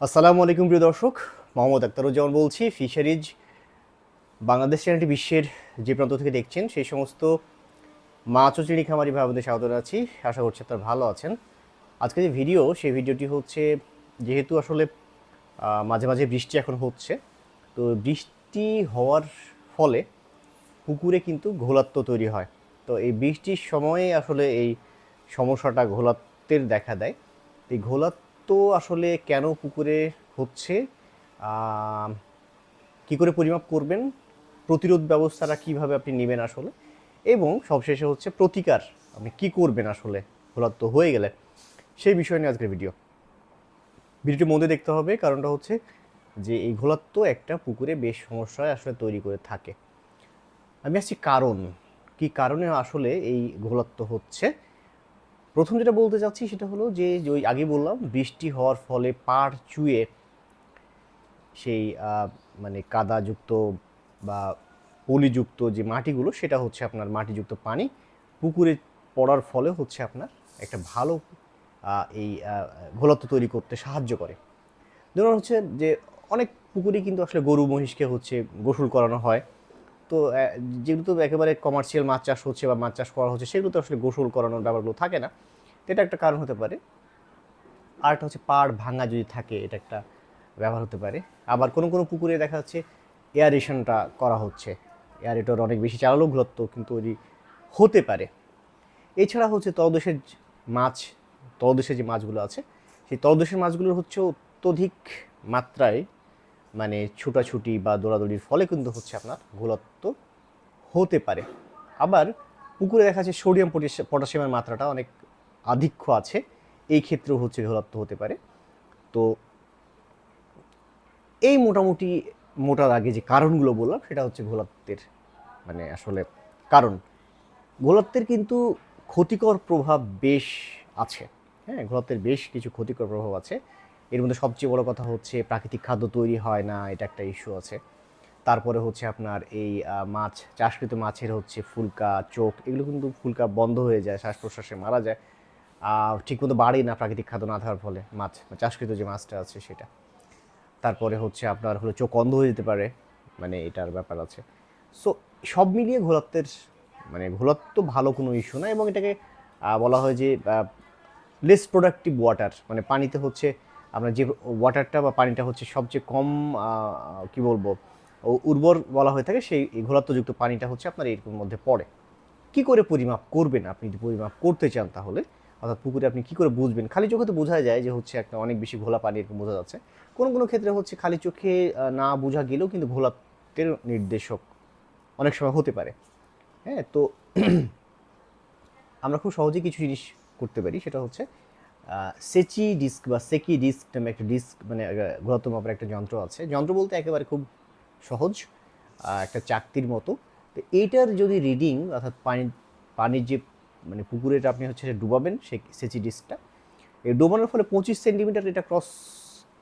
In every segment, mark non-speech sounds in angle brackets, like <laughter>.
আসসালামু আলাইকুম প্রিয় দর্শক, মোহাম্মদ আক্তারুজ্জামান বলছি। ফিশারিজ বাংলাদেশ চ্যানেলটি বিশ্বের যে প্রান্ত থেকে দেখছেন, সেই সমস্ত মাছ ও চিনি খামারি ভাই আমাদের স্বাগত আছি আশা করছি আপনারা ভালো আছেন। আজকে যে ভিডিও, সেই ভিডিওটি হচ্ছে যেহেতু আসলে মাঝে মাঝে বৃষ্টি এখন হচ্ছে, তো বৃষ্টি হওয়ার ফলে পুকুরে কিন্তু ঘোলাত্ম তৈরি হয়। তো এই বৃষ্টির সময়ে আসলে এই সমস্যাটা ঘোলাত্বের দেখা দেয়। এই এই ঘোলাত্ব আসলে কেন পুকুরে হচ্ছে? কি করে পরিমাপ করবেন? প্রতিরোধ ব্যবস্থাটা কীভাবে আপনি নেবেন আসলে? এবং সবশেষে হচ্ছে প্রতিকার, আপনি কি করবেন আসলে? ঘোলাত্ব হয়ে গেলে। সেই বিষয় নিয়ে আজকের ভিডিও ভিডিওটি মধ্যে দেখতে হবে, কারণটা হচ্ছে যে এই ঘোলাত্ব একটা পুকুরে বেশ সমস্যায় আসলে তৈরি করে থাকে। আমি আসছি কারণ। কি কারণে আসলে এই ঘোলাত্ম হচ্ছে? প্রথম যেটা বলতে চাচ্ছি সেটা হলো যে ওই আগে বললাম বৃষ্টি হওয়ার ফলে পাড় চুয়ে সেই মানে কাদাযুক্ত বা পলিযুক্ত যে মাটিগুলো সেটা হচ্ছে আপনার মাটিযুক্ত পানি পুকুরে পড়ার ফলে হচ্ছে আপনার একটা ভালো এই আহ, তৈরি করতে সাহায্য করে। ধরুন হচ্ছে যে অনেক পুকুরে কিন্তু আসলে গরু মহিষকে হচ্ছে গোসল করানো হয়। তো যেগুলো তো একেবারে কমার্শিয়াল মাছ চাষ হচ্ছে বা মাছ চাষ করা হচ্ছে, সেগুলো তো আসলে গোসল করানোর ব্যাপারগুলো থাকে না। এটা একটা কারণ হতে পারে। আর একটা হচ্ছে পাড় ভাঙা যদি থাকে, এটা একটা ব্যবহার হতে পারে। আবার কোনো কোনো পুকুরে দেখা যাচ্ছে এয়ারেশনটা করা হচ্ছে। এয়ারেটর অনেক বেশি চালালেও ঘুরত্ব, কিন্তু ওই হতে পারে। এছাড়া হচ্ছে তলদেশের মাছ তলদেশে যে মাছগুলো আছে, সেই তলদেশের মাছগুলোর হচ্ছে অত্যধিক মাত্রায় মানে ছুটাছুটি বা দৌড়াদৌড়ির ফলে কিন্তু হচ্ছে আপনার ঘোলাত্ব হতে পারে। আবার পুকুরে দেখা যাচ্ছে সোডিয়াম পটাশি- পটাশিয়ামের মাত্রাটা অনেক আধিক্য আছে। এই ক্ষেত্রেও হচ্ছে ঘোলাত্ব হতে পারে। তো এই মোটামুটি মোটার আগে যে কারণগুলো বললাম, সেটা হচ্ছে ঘোলাত্বের মানে আসলে কারণ। ঘোলাত্বের কিন্তু ক্ষতিকর প্রভাব বেশ আছে। হ্যাঁ ঘোলাত্বের বেশ কিছু ক্ষতিকর প্রভাব আছে। এর মধ্যে সবচেয়ে বড় কথা হচ্ছে প্রাকৃতিক খাদ্য তৈরি হয় না এটা একটা ইস্যু আছে। তারপরে হচ্ছে আপনার এই মাছ চাষকৃত মাছের হচ্ছে ফুলকা চোখ এগুলো কিন্তু ফুলকা বন্ধ হয়ে যায় শ্বাস প্রশ্বাসে মারা যায়। আহ, ঠিকমতো বাড়ে না প্রাকৃতিক খাদ্য না থাকার ফলে মাছ চাষকৃত যে মাছটা আছে সেটা। তারপরে হচ্ছে আপনার হলো চোখ অন্ধ হয়ে যেতে পারে মানে এটার ব্যাপার আছে। সো সব মিলিয়ে ঘোলাত্বের মানে ঘোলাত্ব ভালো কোনো ইস্যু না এবং এটাকে বলা হয় যে লেস প্রোডাক্টিভ ওয়াটার মানে পানিতে হচ্ছে আমরা যে ওয়াটারটা বা পানিটা হচ্ছে সবচেয়ে কম কি বলব উর্বর বলা হয়ে থাকে, সেই এই ঘোলাত্বযুক্ত পানিটা হচ্ছে আপনার এরকম মধ্যে পড়ে। কি করে পরিমাপ করবেন আপনি যদি পরিমাপ করতে চান তাহলে? অর্থাৎ পুকুরে আপনি কি করে বুঝবেন? খালি চোখে তো বোঝা যায় যে হচ্ছে একটা অনেক বেশি ঘোলা পানি এরকম বোঝা যাচ্ছে। কোনো কোনো ক্ষেত্রে হচ্ছে খালি চোখে না বোঝা গেলেও কিন্তু ঘোলাত্বের নির্দেশক অনেক সময় হতে পারে। হ্যাঁ তো <clears throat> আমরা খুব সহজেই কিছু জিনিস করতে পারি, সেটা হচ্ছে সেচি ডিস্ক বা সেকি ডিস্ক নামে একটা ডিস্ক মানে আহ, ঘোরাত্ম মাপের একটা যন্ত্র আছে। যন্ত্র বলতে একেবারে খুব সহজ একটা চাকতির মতো। তো এইটার যদি রিডিং অর্থাৎ পানি পানির যে মানে পুকুরের আপনি হচ্ছে ডুবাবেন সে সেচি ডিস্কটা এই ডোবানোর ফলে পঁচিশ সেন্টিমিটার এটা ক্রস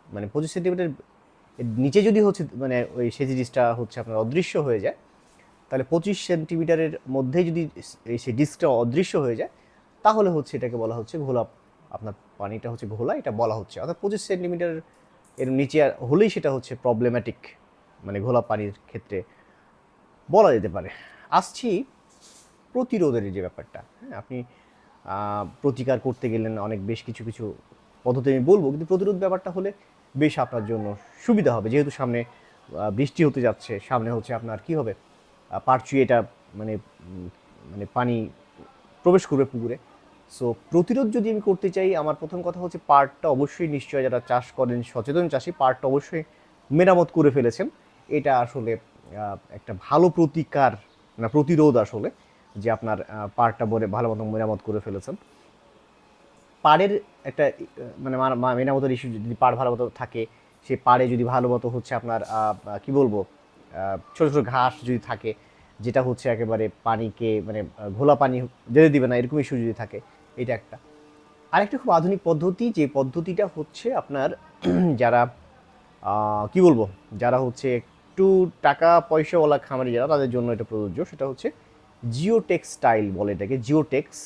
মানে পঁচিশ সেন্টিমিটার নিচে যদি হচ্ছে মানে ওই সেচি ডিস্কটা হচ্ছে আপনার অদৃশ্য হয়ে যায় তাহলে পঁচিশ সেন্টিমিটারের মধ্যে যদি এই সেই ডিস্কটা অদৃশ্য হয়ে যায় তাহলে হচ্ছে এটাকে বলা হচ্ছে ঘোলা আপনার পানিটা হচ্ছে ঘোলা, এটা বলা হচ্ছে। অর্থাৎ পঁচিশ সেন্টিমিটার এর নিচে হলেই সেটা হচ্ছে প্রবলেম্যাটিক মানে ঘোলা পানির ক্ষেত্রে বলা যেতে পারে। আসছি প্রতিরোধের যে ব্যাপারটা। হ্যাঁ আপনি প্রতিকার করতে গেলেন অনেক, বেশ কিছু কিছু পদ্ধতি আমি বলব, কিন্তু প্রতিরোধ ব্যাপারটা হলে বেশ আপনার জন্য সুবিধা হবে। যেহেতু সামনে বৃষ্টি হতে যাচ্ছে, সামনে হচ্ছে আপনার কি হবে? পারচুয়ে এটা মানে মানে পানি প্রবেশ করবে পুকুরে। সো প্রতিরোধ যদি আমি করতে চাই, আমার প্রথম কথা হচ্ছে পার্টটা অবশ্যই নিশ্চয় যারা চাষ করেন, সচেতন চাষি পার্টটা অবশ্যই মেরামত করে ফেলেছেন। এটা আসলে একটা ভালো প্রতিকার, না, প্রতিরোধ আসলে, যে আপনার পার্টটা বলে ভালো মতো মেরামত করে ফেলেছেন। পাড়ের একটা মানে মেরামতের ইস্যু যদি পাড় ভালো মতো থাকে সেই পাড়ে যদি ভালো মতো হচ্ছে আপনার কি বলব ছোট ছোট ঘাস যদি থাকে, যেটা হচ্ছে একেবারে পানিকে মানে ঘোলা পানি যেতে দিবে না, এরকম ইস্যু যদি থাকে এটা একটা। আরেকটা খুব আধুনিক পদ্ধতি, যে পদ্ধতিটা হচ্ছে আপনার <clears throat> যারা কি বলব? যারা হচ্ছে একটু টাকা পয়সাওয়ালা খামারি যারা, তাদের জন্য এটা প্রযোজ্য। সেটা হচ্ছে জিও টেক্সটাইল বলে এটাকে জিও টেক্স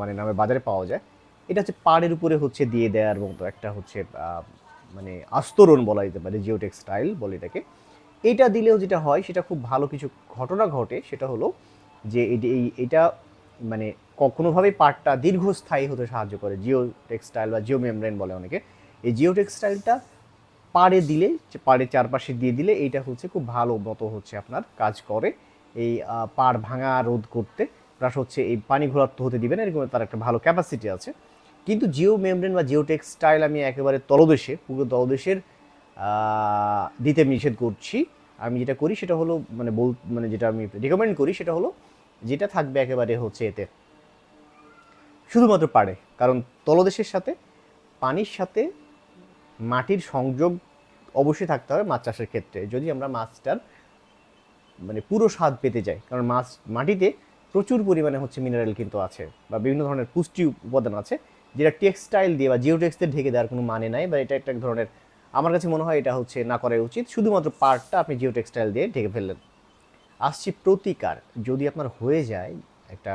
মানে নামে বাজারে পাওয়া যায়। এটা হচ্ছে পাড়ের উপরে হচ্ছে দিয়ে দেওয়ার মতো একটা হচ্ছে মানে আস্তরণ বলা যেতে পারে জিও টেক্সটাইল বলে এটাকে। এটা দিলেও যেটা হয়, সেটা খুব ভালো কিছু ঘটনা ঘটে, সেটা হলো যে এই, এটা মানে কোনোভাবেই পার্টটা দীর্ঘস্থায়ী হতে সাহায্য করে। জিও টেক্সটাইল বা জিও মেমব্রেন বলে অনেকে। এই জিও টেক্সটাইলটা পাড়ে দিলে পাড়ে চারপাশে দিয়ে দিলে এইটা হচ্ছে খুব ভালো মতো হচ্ছে আপনার কাজ করে। এই পাড় ভাঙা রোধ করতে। প্লাস হচ্ছে এই পানি ঘোরাত্ম হতে দিবে না, এরকম তার একটা ভালো ক্যাপাসিটি আছে। কিন্তু জিও মেমব্রেন বা জিও টেক্সটাইল আমি একেবারে তলদেশে, পুরো তলদেশের দিতে নিষেধ করছি। আমি যেটা করি সেটা হলো মানে বল মানে যেটা আমি রেকমেন্ড করি সেটা হলো যেটা থাকবে একেবারে হচ্ছে এতে। শুধুমাত্র পাড়ে, কারণ তলদেশের সাথে, পানির সাথে মাটির সংযোগ অবশ্যই থাকতে হবে মাছ চাষের ক্ষেত্রে। যদি আমরা মাছটার মানে পুরো স্বাদ পেতে যাই, কারণ মাছ, মাটিতে প্রচুর পরিমাণে হচ্ছে মিনারেল কিন্তু আছে বা বিভিন্ন ধরনের পুষ্টি উপাদান আছে, যেটা টেক্সটাইল দিয়ে বা জিওটেক্সদের ঢেকে দেওয়ার কোনো মানে নাই বা এটা একটা ধরনের, আমার কাছে মনে হয় এটা হচ্ছে না করাই উচিত। শুধুমাত্র পার্টটা আপনি জিও টেক্সটাইল দিয়ে ঢেকে ফেললেন। আসছি প্রতিকার। যদি আপনার হয়ে যায় একটা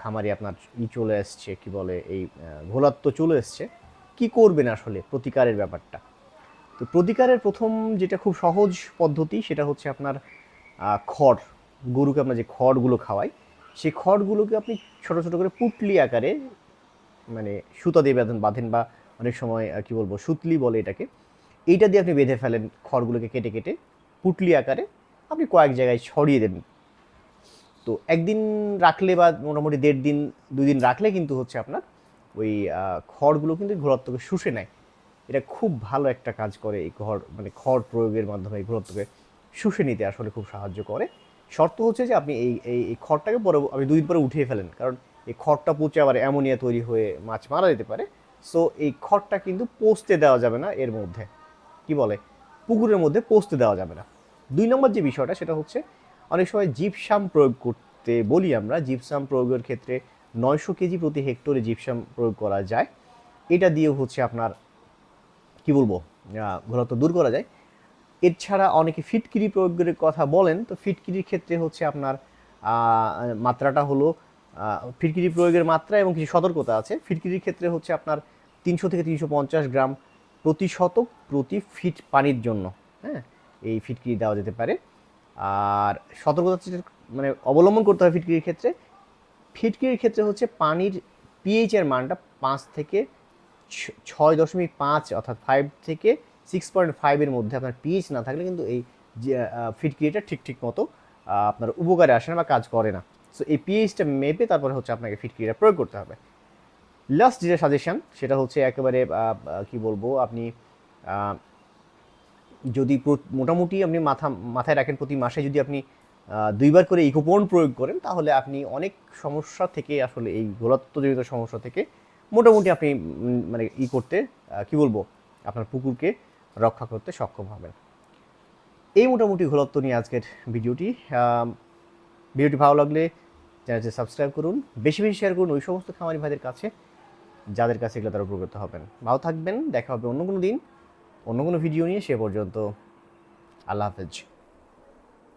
খামারে আপনার ই চলে আসছে কি বলে এই আহ, ঘোলাত্ব চলে এসছে কি করবেন আসলে প্রতিকারের ব্যাপারটা? তো প্রতিকারের প্রথম যেটা খুব সহজ পদ্ধতি সেটা হচ্ছে আপনার খড়। গরুকে আমরা যে খড়গুলো খাওয়াই সেই খড়গুলোকে আপনি ছোট ছোট করে পুটলি আকারে মানে সুতা দিয়ে বেঁধেন বাঁধেন বা অনেক সময় কি বলব সুতলি বলে এটাকে। এইটা দিয়ে আপনি বেঁধে ফেলেন খড়গুলোকে কেটে কেটে পুটলি আকারে। আপনি কয়েক জায়গায় ছড়িয়ে দেন তো একদিন রাখলে বা মোটামুটি দেড় দিন, দুই দিন রাখলে কিন্তু হচ্ছে আপনার ওই খড়গুলো কিন্তু ঘোরাত্মকে শুষে নেয়। এটা খুব ভালো একটা কাজ করে এই খড় মানে খড় প্রয়োগের মাধ্যমে এই ঘোরাত্মকে শুষে নিতে আসলে খুব সাহায্য করে। শর্ত হচ্ছে যে আপনি এই এই খড়টাকে পরে, আপনি দুই দিন পরে উঠিয়ে ফেলেন। কারণ এই খড়টা পচে আবার অ্যামোনিয়া তৈরি হয়ে মাছ মারা যেতে পারে। সো এই খড়টা কিন্তু পোস্তে দেওয়া যাবে না এর মধ্যে। কি বলে? পুকুরের মধ্যে পোস্তে দেওয়া যাবে না। দুই নম্বর যে বিষয়টা সেটা হচ্ছে, অনেক সময় জিপসাম প্রয়োগ করতে বলি আমরা, জিপসাম প্রয়োগের ক্ষেত্রে নয়শো কেজি প্রতি হেক্টরে জিপসাম প্রয়োগ করা যায়। এটা দিয়েও হচ্ছে আপনার, কি বলব ঘনত্ব দূর করা যায়। এছাড়া অনেকে ফিটকিরি প্রয়োগের কথা বলেন, তো ফিটকিরির ক্ষেত্রে হচ্ছে আপনার মাত্রাটা হলো ফিটকিরি প্রয়োগের মাত্রা এবং কিছু সতর্কতা আছে। ফিটকিরির ক্ষেত্রে হচ্ছে আপনার তিনশো থেকে তিনশো পঞ্চাশ গ্রাম প্রতি শতক প্রতি ফিট পানির জন্য হ্যাঁ? এই ফিটকিরি দেওয়া যেতে পারে। আর সতর্কতা মানে অবলম্বন করতে হয় ফিটকিরির ক্ষেত্রে। ফিটকিরির ক্ষেত্রে হচ্ছে পানির পিএইচ এর মানটা পাঁচ থেকে ছয় দশমিক পাঁচ অর্থাৎ ফাইভ থেকে সিক্স পয়েন্ট ফাইভের মধ্যে আপনার পিএইচ না থাকলে কিন্তু এই ফিটকিরিটা ঠিক ঠিক মতো আপনার উপকারে আসে না বা কাজ করে না। সো এই পিএইচটা মেপে তারপরে হচ্ছে আপনাকে ফিটকিরিটা প্রয়োগ করতে হবে। লাস্ট যেটা সাজেশন সেটা হচ্ছে একেবারে কি বলব, আপনি যদি মোটামুটি আপনি মাথা, মাথায় রাখেন প্রতি মাসে যদি আপনি দুইবার করে ইকোপন প্রয়োগ করেন, তাহলে আপনি অনেক সমস্যা থেকে আসলে এই গোলাত্মজনিত সমস্যা থেকে মোটামুটি আপনি মানে ই করতে কি বলব, আপনার পুকুরকে রক্ষা করতে সক্ষম হবেন। এই মোটামুটি ঘোলত্ব নিয়ে আজকের ভিডিওটি ভিডিওটি ভালো লাগলে চ্যানেলটি সাবস্ক্রাইব করুন, বেশি বেশি শেয়ার করুন ওই সমস্ত খামারি ভাইদের কাছে, যাদের কাছে এগুলো তারা উপকৃত হবেন। ভালো থাকবেন, দেখা হবে অন্য কোনো দিন। অন্য কোনো ভিডিও নিয়ে সে পর্যন্ত। আল্লাহ হাফেজ।